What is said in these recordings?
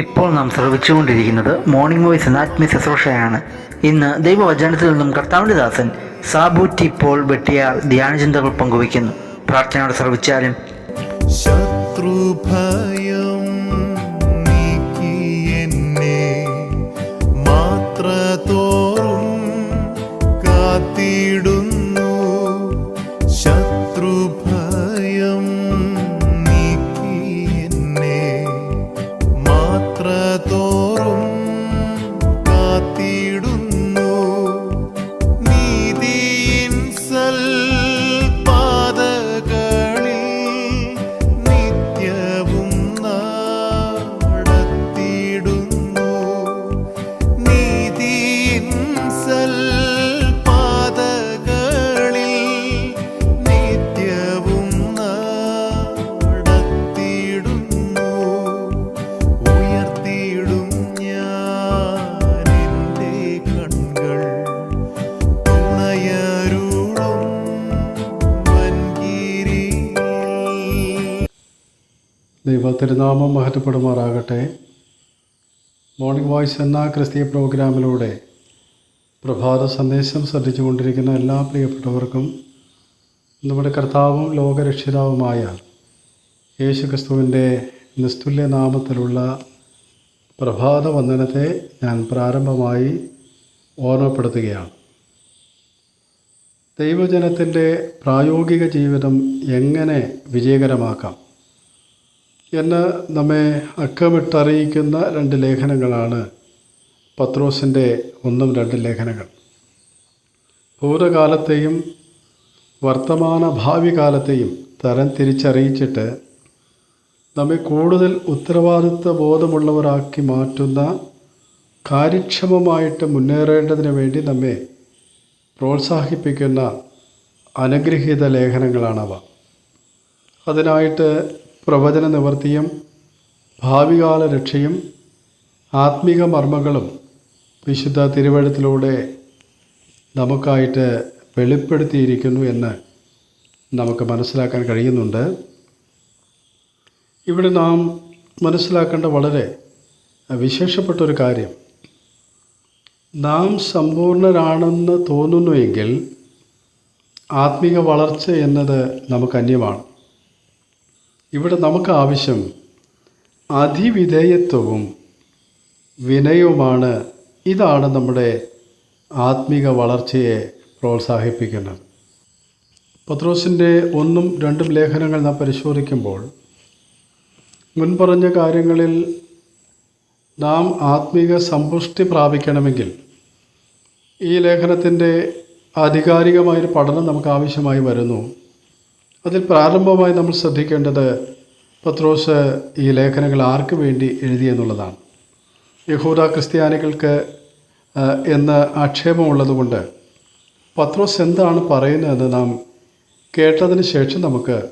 ഇപ്പോൾ നാം ശ്രവിച്ചുകൊണ്ടിരിക്കുന്നത് morning voice ആത്മീയ ശുശ്രൂഷയാണ്. ഇന്ന് ദൈവവചനത്തിൽ നിന്നും കർത്താവിന്റെ ദാസൻ സാബൂറ്റി പോൾ വെട്ടിയാർ ധ്യാനചിന്തകൾ പങ്കുവയ്ക്കുന്നു. പ്രാർത്ഥനയോടെ ശ്രവിച്ചാലും ശത്രുഭയം ദൈവ തിരുനാമം മഹത്വപ്പെടുമാറാകട്ടെ. മോർണിംഗ് വോയിസ് എന്ന ക്രിസ്തീയ പ്രോഗ്രാമിലൂടെ പ്രഭാത സന്ദേശം ശ്രദ്ധിച്ചുകൊണ്ടിരിക്കുന്ന എല്ലാ പ്രിയപ്പെട്ടവർക്കും നമ്മുടെ കർത്താവും ലോകരക്ഷിതാവുമായ യേശു ക്രിസ്തുവിന്റെ നിസ്തുല്യ നാമത്തിലുള്ള പ്രഭാത വന്ദനത്തെ ഞാൻ പ്രാരംഭമായി ഓർമ്മപ്പെടുത്തുകയാണ്. ദൈവജനത്തിന്റെ പ്രായോഗിക ജീവിതം എങ്ങനെ വിജയകരമാക്കാം? എന്ന് നമ്മെ അക്കമിട്ടറിയിക്കുന്ന രണ്ട് ലേഖനങ്ങളാണ് പത്രോസിന്റെ ഒന്നും രണ്ട് ലേഖനങ്ങൾ. ഭൂതകാലത്തെയും വർത്തമാന ഭാവി കാലത്തെയും തരം തിരിച്ചറിയിച്ചിട്ട് നമ്മെ കൂടുതൽ ഉത്തരവാദിത്വ ബോധമുള്ളവരാക്കി മാറ്റുന്ന കാര്യക്ഷമമായിട്ട് മുന്നേറേണ്ടതിന് വേണ്ടി നമ്മെ പ്രോത്സാഹിപ്പിക്കുന്ന അനുഗ്രഹീത ലേഖനങ്ങളാണവ. അതിനായിട്ട് പ്രവചന നിവർത്തിയും ഭാവികാല രക്ഷയും ആത്മീക മർമ്മങ്ങളും വിശുദ്ധ തിരുവഴുത്തിലൂടെ നമുക്കായിട്ട് വെളിപ്പെടുത്തിയിരിക്കുന്നു എന്ന് നമുക്ക് മനസ്സിലാക്കാൻ കഴിയുന്നുണ്ട്. ഇവിടെ നാം മനസ്സിലാക്കേണ്ട വളരെ വിശേഷപ്പെട്ട ഒരു കാര്യം. നാം സമ്പൂർണരാണെന്ന് തോന്നുന്നുവെങ്കിൽ ആത്മീക വളർച്ച എന്നത് നമുക്ക് അന്യമാണ്. ഇവിടെ നമുക്ക് ആവശ്യം അതിവിധേയത്വവും വിനയവുമാണ് ഇതാണ് നമ്മുടെ ആത്മീക വളർച്ചയെ പ്രോത്സാഹിപ്പിക്കുന്നത്. പത്രോസിന്റെ ഒന്നും രണ്ടും ലേഖനങ്ങൾ നാം പരിശോധിക്കുമ്പോൾ മുൻപറഞ്ഞ കാര്യങ്ങളിൽ നാം ആത്മീക സമ്പുഷ്ടി പ്രാപിക്കണമെങ്കിൽ ഈ ലേഖനത്തിന്റെ ആധികാരികമായൊരു പഠനം നമുക്ക് ആവശ്യമായി വരുന്നു. അതിൽ പ്രാരംഭമായി നമ്മൾ ശ്രദ്ധിക്കേണ്ടത് പത്രോസ് ഈ ലേഖനങ്ങൾ ആർക്ക് വേണ്ടി എഴുതിയെന്നുള്ളതാണ് യഹൂദ ക്രിസ്ത്യാനികൾക്ക് എന്ന ആക്ഷേപമുള്ളതുകൊണ്ട് പത്രോസ് എന്താണ് പറയുന്നതെന്ന് നാം കേട്ടതിന് ശേഷം നമുക്ക്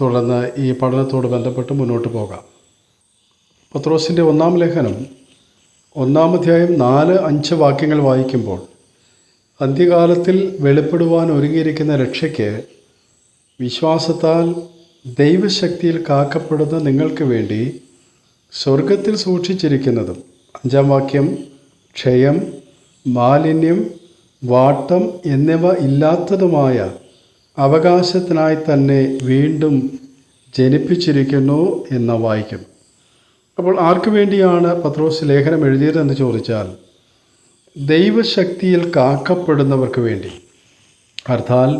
തുടർന്ന് ഈ പഠനത്തോട് ബന്ധപ്പെട്ട് മുന്നോട്ട് പോകാം. പത്രോസിന്റെ ഒന്നാം ലേഖനം ഒന്നാം അധ്യായം നാല് അഞ്ച് വാക്യങ്ങൾ വായിക്കുമ്പോൾ അന്ത്യകാലത്തിൽ വെളിപ്പെടുവാൻ ഒരുങ്ങിയിരിക്കുന്ന രക്ഷയ്ക്ക് വിശ്വാസത്താൽ ദൈവശക്തിയിൽ കാക്കപ്പെടുന്ന നിങ്ങൾക്ക് വേണ്ടി സ്വർഗത്തിൽ സൂക്ഷിച്ചിരിക്കുന്നതും. അഞ്ചാം വാക്യം ക്ഷയം മാലിന്യം വാട്ടം എന്നിവ ഇല്ലാത്തതുമായ അവകാശത്തിനായി തന്നെ വീണ്ടും ജനിപ്പിച്ചിരിക്കുന്നു എന്ന വായിക്കും അപ്പോൾ ആർക്കു വേണ്ടിയാണ് പത്രോസ് ലേഖനം എഴുതിയതെന്ന് ചോദിച്ചാൽ ദൈവശക്തിയിൽ കാക്കപ്പെടുന്നവർക്ക് വേണ്ടി. അർത്ഥാൽ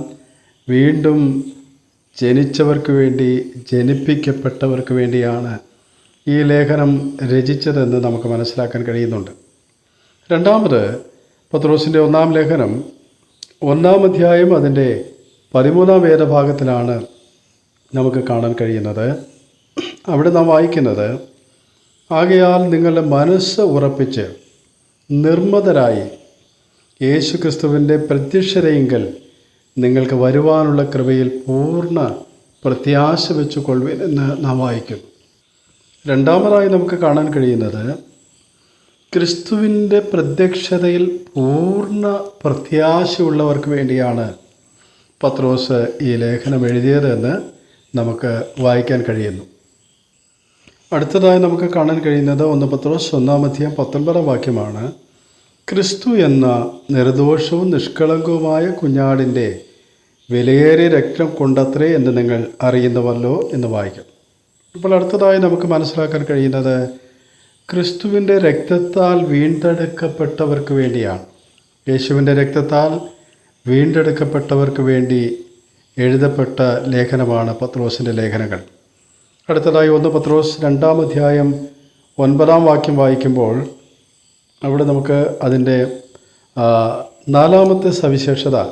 വീണ്ടും ജനിച്ചവർക്ക് വേണ്ടി ജനിപ്പിക്കപ്പെട്ടവർക്ക് വേണ്ടിയാണ് ഈ ലേഖനം രചിച്ചതെന്ന് നമുക്ക് മനസ്സിലാക്കാൻ കഴിയുന്നുണ്ട്. രണ്ടാമത് പത്രോസിന്റെ ഒന്നാം ലേഖനം ഒന്നാം അധ്യായം അതിന്റെ പതിമൂന്നാം വേദഭാഗത്തിലാണ് നമുക്ക് കാണാൻ കഴിയുന്നത്. അവിടെ നാം വായിക്കുന്നത് ആകയാൽ നിങ്ങളുടെ മനസ്സ് ഉറപ്പിച്ച് നിർമ്മതരായി യേശുക്രിസ്തുവിന്റെ പ്രത്യക്ഷതയെങ്കിൽ നിങ്ങൾക്ക് വരുവാനുള്ള കൃപയിൽ പൂർണ പ്രത്യാശ വെച്ചു കൊള്ളുവിൻ എന്ന് നാം വായിക്കുന്നു. രണ്ടാമതായി നമുക്ക് കാണാൻ കഴിയുന്നത് ക്രിസ്തുവിന്റെ പ്രത്യക്ഷതയിൽ പൂർണ പ്രത്യാശയുള്ളവർക്ക് വേണ്ടിയാണ് പത്രോസ് ഈ ലേഖനം എഴുതിയതെന്ന് നമുക്ക് വായിക്കാൻ കഴിയുന്നു. അടുത്തതായി നമുക്ക് കാണാൻ കഴിയുന്നത് ഒന്ന് പത്രോസ് ഒന്നാമധ്യം പത്തൊൻപതാം വാക്യമാണ്. ക്രിസ്തു എന്ന നിർദോഷവും നിഷ്കളങ്കവുമായ കുഞ്ഞാടിന്റെ വിലയേറിയ രക്തം കൊണ്ടത്രേ എന്ന് നിങ്ങൾ അറിയുന്നുവല്ലോ എന്ന് വായിക്കും. ഇപ്പോൾ അടുത്തതായി നമുക്ക് മനസ്സിലാക്കാൻ കഴിയുന്നത് ക്രിസ്തുവിന്റെ രക്തത്താൽ വീണ്ടെടുക്കപ്പെട്ടവർക്ക് വേണ്ടിയാണ്. യേശുവിന്റെ രക്തത്താൽ വീണ്ടെടുക്കപ്പെട്ടവർക്ക് വേണ്ടി എഴുതപ്പെട്ട ലേഖനമാണ് പത്രോസിന്റെ ലേഖനങ്ങൾ. അടുത്തതായി ഒന്ന് പത്രോസ് രണ്ടാം അധ്യായം ഒൻപതാം വാക്യം വായിക്കുമ്പോൾ അവിടെ നമുക്ക് അതിന്റെ നാലാമത്തെ സവിശേഷത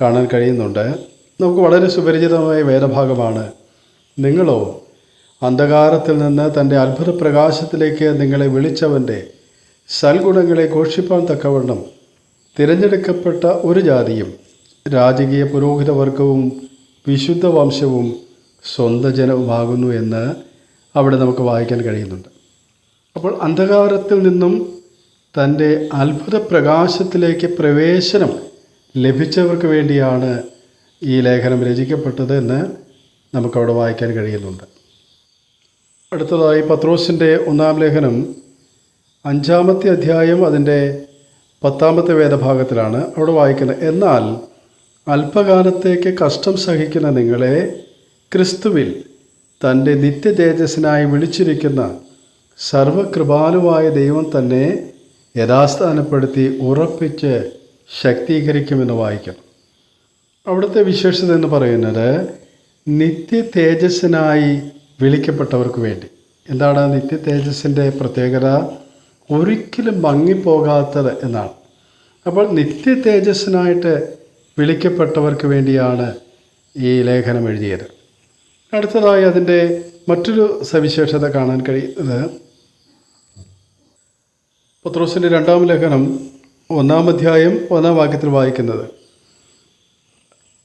കാണാൻ കഴിയുന്നുണ്ട്. നമുക്ക് വളരെ സുപരിചിതമായ വേദഭാഗമാണ്. നിങ്ങളോ അന്ധകാരത്തിൽ നിന്ന് തന്റെ അത്ഭുത പ്രകാശത്തിലേക്ക് നിങ്ങളെ വിളിച്ചവന്റെ സൽഗുണങ്ങളെ ഘോഷിപ്പാൻ തക്കവണ്ണം തിരഞ്ഞെടുക്കപ്പെട്ട ഒരു ജാതിയും രാജകീയ പുരോഹിത വർഗവും വിശുദ്ധ വംശവും സ്വന്തം ജനവുമാകുന്നു എന്ന് അവിടെ നമുക്ക് വായിക്കാൻ കഴിയുന്നുണ്ട്. അപ്പോൾ അന്ധകാരത്തിൽ നിന്നും തന്റെ അത്ഭുത പ്രകാശത്തിലേക്ക് പ്രവേശനം ലഭിച്ചവർക്ക് വേണ്ടിയാണ് ഈ ലേഖനം രചിക്കപ്പെട്ടത് എന്ന് നമുക്കവിടെ വായിക്കാൻ കഴിയുന്നുണ്ട്. അടുത്തതായി പത്രോസിന്റെ ഒന്നാം ലേഖനം അഞ്ചാമത്തെ അധ്യായം അതിന്റെ പത്താമത്തെ വേദഭാഗത്തിലാണ് അവിടെ വായിക്കുന്നത്. എന്നാൽ അല്പകാലത്തേക്ക് കഷ്ടം സഹിക്കുന്ന നിങ്ങളെ ക്രിസ്തുവിൽ തന്റെ നിത്യ തേജസ്സിനായി വിളിച്ചിരിക്കുന്ന സർവകൃപാലുവായ ദൈവം തന്നെ യഥാസ്ഥാനപ്പെടുത്തി ഉറപ്പിച്ച് ശക്തീകരിക്കുമെന്ന് വായിക്കണം. അവിടുത്തെ വിശേഷത എന്ന് പറയുന്നത് നിത്യ തേജസ്സിനായി വിളിക്കപ്പെട്ടവർക്ക് വേണ്ടി. എന്താണ് നിത്യ തേജസ്സിന്റെ പ്രത്യേകത? ഒരിക്കലും ഭംഗിപ്പോകാത്തത് എന്നാണ്. അപ്പോൾ നിത്യ തേജസ്സിനായിട്ട് വിളിക്കപ്പെട്ടവർക്ക് വേണ്ടിയാണ് ഈ ലേഖനം എഴുതിയത്. അടുത്തതായി അതിന്റെ മറ്റൊരു സവിശേഷത കാണാൻ കഴിയുന്നത് പത്രോസിന്റെ രണ്ടാം ലേഖനം ഒന്നാം അധ്യായം ഒന്നാം വാക്യത്തിൽ വായിക്കുന്നത്.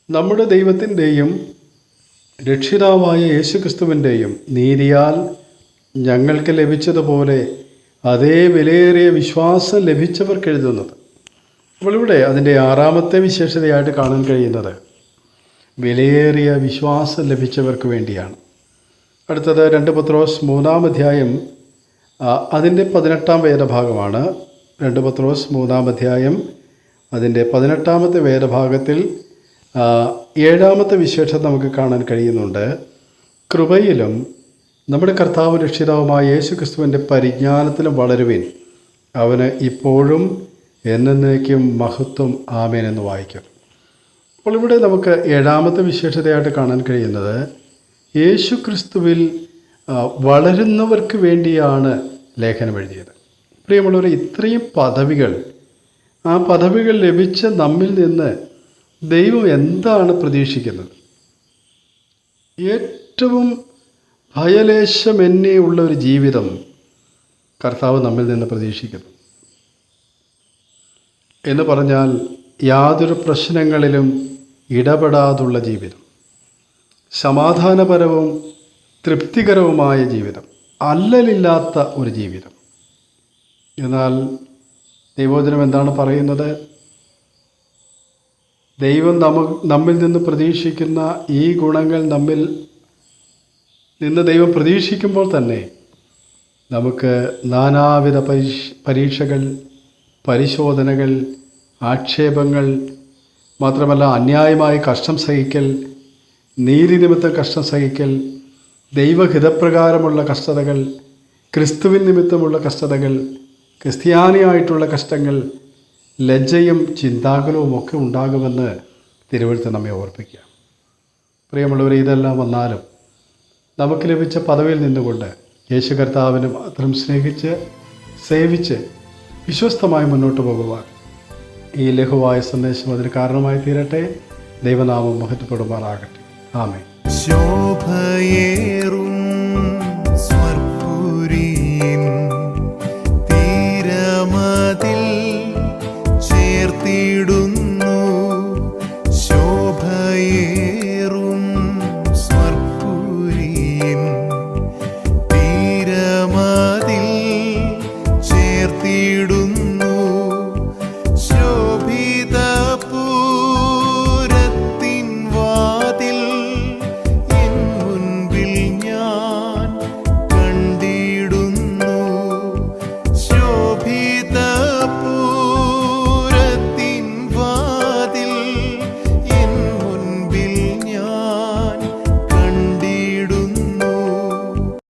നമ്മുടെ ദൈവത്തിന്റെയും രക്ഷിതാവായ യേശുക്രിസ്തുവിന്റെയും നീതിയാൽ ഞങ്ങൾക്ക് ലഭിച്ചതുപോലെ അതേ വിലയേറിയ വിശ്വാസം ലഭിച്ചവർക്ക് എഴുതുന്നത്. അപ്പോൾ ഇവിടെ അതിന്റെ ആറാമത്തെ വിശേഷതയായിട്ട് കാണാൻ കഴിയുന്നത് വിലയേറിയ വിശ്വാസം ലഭിച്ചവർക്ക് വേണ്ടിയാണ്. അടുത്തത് രണ്ട് പത്രോസ് മൂന്നാം അധ്യായം അതിന്റെ പതിനെട്ടാം വേദഭാഗമാണ്. രണ്ട് പത്രോസ് മൂന്നാം അധ്യായം. അതിന്റെ പതിനെട്ടാമത്തെ വേദഭാഗത്തിൽ ഏഴാമത്തെ വിശേഷം നമുക്ക് കാണാൻ കഴിയുന്നുണ്ട്. കൃപയിലും നമ്മുടെ കർത്താവ് രക്ഷിതാവുമായ യേശു ക്രിസ്തുവിന്റെ പരിജ്ഞാനത്തിലും വളരുവിൻ. അവന് ഇപ്പോഴും എന്നേക്കും മഹത്വം ആമേൻ എന്ന് വായിക്കും. അപ്പോൾ ഇവിടെ നമുക്ക് ഏഴാമത്തെ വിശേഷതയായിട്ട് കാണാൻ കഴിയുന്നത് യേശു ക്രിസ്തുവിൽ വളരുന്നവർക്ക് വേണ്ടിയാണ് ലേഖനം എഴുതിയത്. പ്രിയമുള്ളവർ ഇത്രയും പദവികൾ ആ പദവികൾ ലഭിച്ച നമ്മിൽ നിന്ന് ദൈവം എന്താണ് പ്രതീക്ഷിക്കുന്നത്? ഏറ്റവും ഭയലേശമെന്നേ ഉള്ള ഒരു ജീവിതം കർത്താവ് നമ്മിൽ നിന്ന് പ്രതീക്ഷിക്കുന്നു. എന്ന് പറഞ്ഞാൽ യാതൊരു പ്രശ്നങ്ങളിലും ഇടപെടാതുള്ള ജീവിതം. സമാധാനപരവും തൃപ്തികരവുമായ ജീവിതം അല്ലലില്ലാത്ത ഒരു ജീവിതം. എന്നാൽ ദൈവോചനം എന്താണ് പറയുന്നത്? ദൈവം നമ്മ നമ്മിൽ നിന്ന് പ്രതീക്ഷിക്കുന്ന ഈ ഗുണങ്ങൾ നമ്മിൽ നിന്ന് ദൈവം പ്രതീക്ഷിക്കുമ്പോൾ തന്നെ നമുക്ക് നാനാവിധ പരീക്ഷ പരീക്ഷകൾ പരിശോധനകൾ ആക്ഷേപങ്ങൾ മാത്രമല്ല അന്യായമായി കഷ്ടം സഹിക്കൽ നീതി നിമിത്തം കഷ്ടം സഹിക്കൽ ദൈവഹിതപ്രകാരമുള്ള കഷ്ടതകൾ ക്രിസ്തുവിൻ നിമിത്തമുള്ള കഷ്ടതകൾ ക്രിസ്ത്യാനിയായിട്ടുള്ള കഷ്ടങ്ങൾ ലജ്ജയും ചിന്താകുലവും ഒക്കെ ഉണ്ടാകുമെന്ന് തിരുവഴുത്ത് നമ്മെ ഓർപ്പിക്കുക. പ്രിയമുള്ളവർ ഇതെല്ലാം വന്നാലും നമുക്ക് ലഭിച്ച പദവിയിൽ നിന്നുകൊണ്ട് യേശു കർത്താവിനെ മാത്രം സ്നേഹിച്ച് സേവിച്ച് വിശ്വസ്തമായി മുന്നോട്ട് പോകുവാൻ ഈ ലഘുവായ സന്ദേശം അതിന് കാരണമായി തീരട്ടെ. ദൈവനാമം മഹത്വപ്പെടുമാറാകട്ടെ. ആമേ ശോഭയേറും സ്വർപുരിയിൻ തീരമതിൽ ചേർത്തിടും